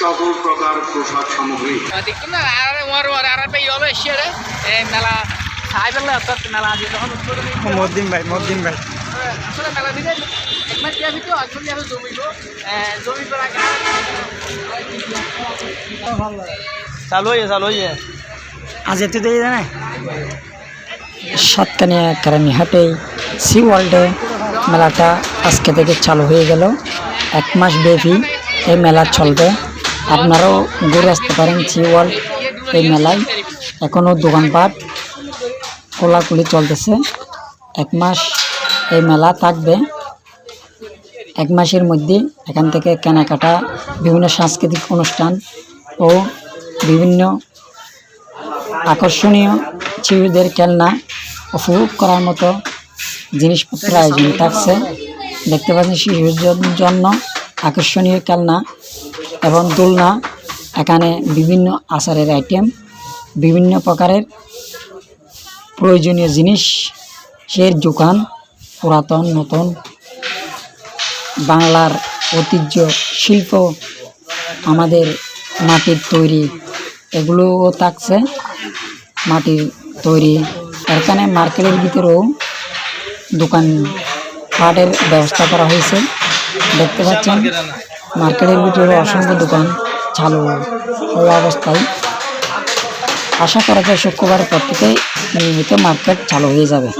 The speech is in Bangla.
সকল প্রকার প্রসাদ সামগ্রী। দেখতো না আর ওর ওর আর একটা ইয়ে হবে এসে এই মেলা মদ্দিন ভাই মদ্দিন ভাই। আসলে মেলা একবার দিয়া ভিতরে আসলে জমিব চালু হয়ে চালু হয়ে আজ এত দেরি জানে? সাতকানিয়া কারানিহাটে সি ওয়ার্ল্ডে মেলাটা আজকে থেকে চালু হয়ে গেল। এক মাস ব্যাপী এই মেলা চলবে। আপনারাও ঘুরে আসতে পারেন সি ওয়ার্ল্ড এই মেলায়। এখনও দোকানপাট খোলাখুলি চলতেছে। এক মাস এই মেলা থাকবে। এক মাসের মধ্যে এখান থেকে কেনাকাটা, বিভিন্ন সাংস্কৃতিক অনুষ্ঠান ও বিভিন্ন আকর্ষণীয় শিশুদের খেলনা উপভোগ করার মতো জিনিসপত্র আয়োজন থাকছে। দেখতে পাচ্ছেন শিশুর জন্য আকর্ষণীয় খেলনা এবং দোলনা, এখানে বিভিন্ন আচারের আইটেম বিভিন্ন প্রকারের প্রয়োজনীয় জিনিস, সের দোকান, পুরাতন, নতুন, বাংলার ঐতিহ্য, শিল্প, আমাদের মাটির তৈরি, এগুলোও থাকছে। মাটির তৈরি, এখানে মার্কেটের ভিতরেও দোকান পাটের ব্যবস্থা করা হয়েছে। দেখতে পাচ্ছেন, মার্কেটের ভিতরে অসংখ্য দোকান, চালু হওয়া অবস্থায়। আশা করা যায়, শুক্রবার পর থেকে নিয়মিত মার্কেট চালু হয়ে যাবে।